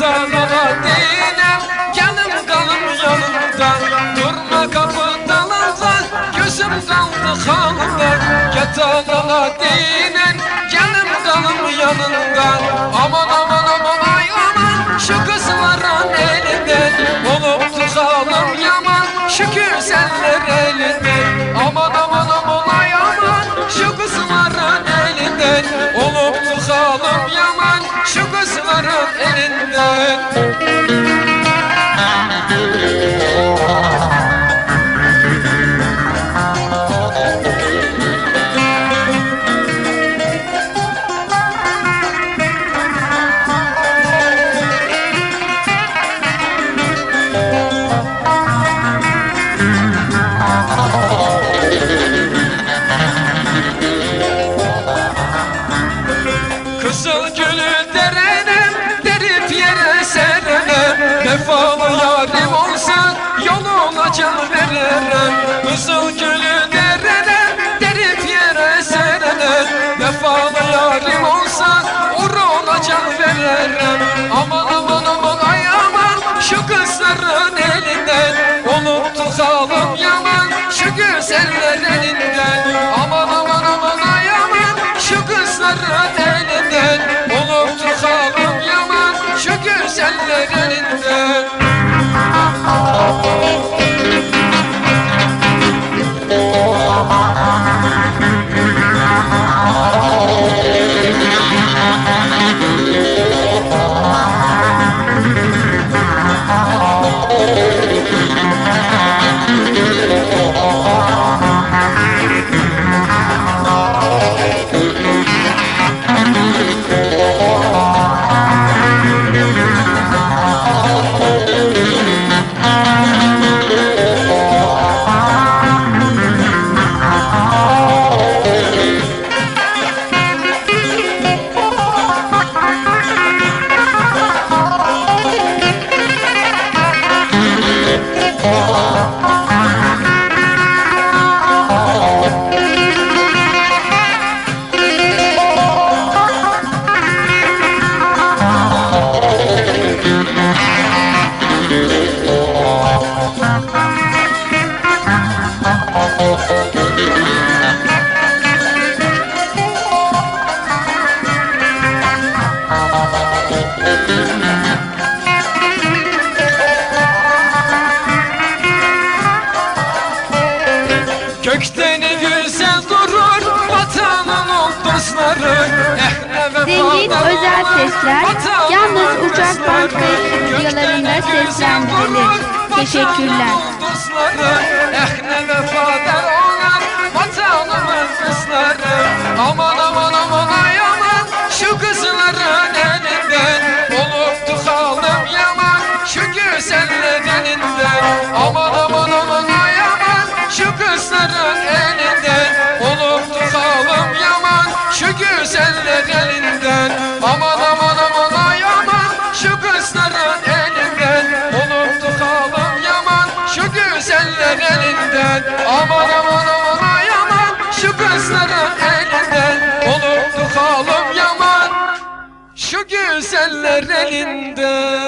Yatağına dinem Gelin kalım yanımda Durma kapı dalında Gözüm kaldı halında Yatağına dinem Gelin kalım yanında Aman aman aman elinden can veririm Kızıl gülü derenem Derip yere serenem Vefalı yarim olsa Uğruna can veririm Aman aman aman ay aman Şu kızların elinden. Olup tutalım yaman Şu güzeller elinden. Aman aman aman ay aman Şu kızların elinden. Olup tutalım yaman Şu güzeller elinden Gökten güzel durur vatanın ol dostları Eh ne Zengin özel sesler yalnız uçak band kayıt güzel seslendirilir. Teşekkürler. Dostları Eh ne vefadar olan vatanımın kızları Aman aman aman ay aman şu kızların elinden Olup tutalım yaman şu güzeller elinden Aman aman aman ay aman şu kızların elinden Olup tutalım yaman şu güzeller elinden güzeller elinden Aman aman aman ay aman şu kızların elinden. Olup tutalım yaman şu güzeller elinden